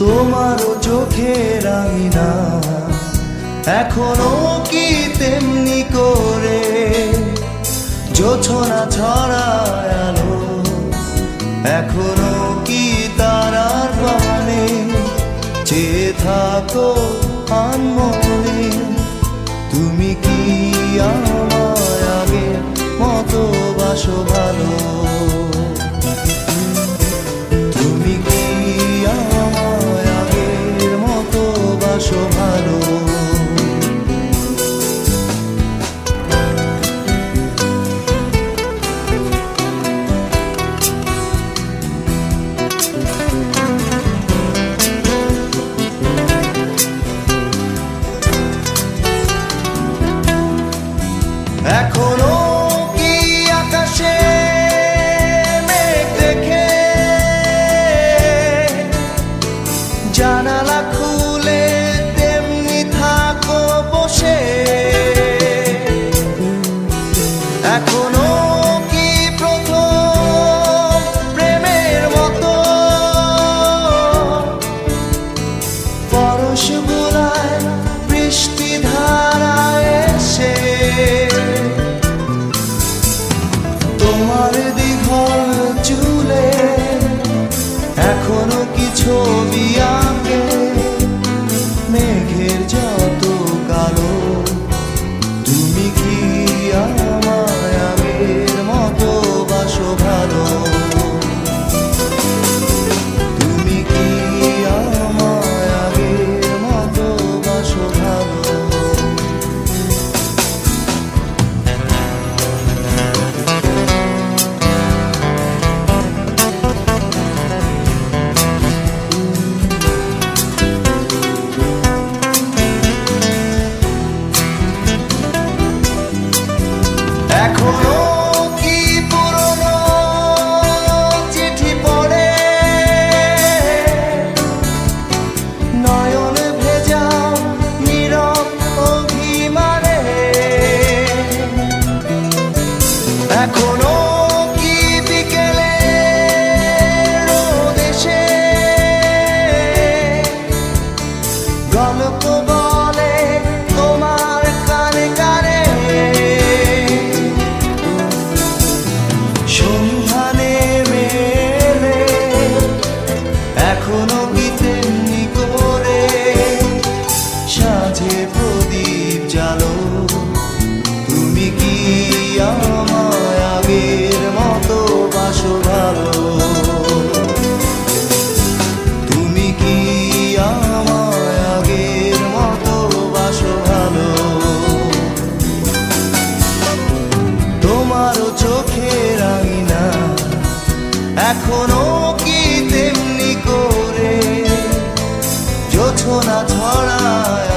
তোমার চোখে রাঙিনা এখনও কি তেমনি জোছনা ছড়ায় আলো। এখনও কি তারার পানে চেয়ে থাকো আনমনে? তুমি কি আমার এখনও কি তেমনি করে? যোছনা ছড়ায়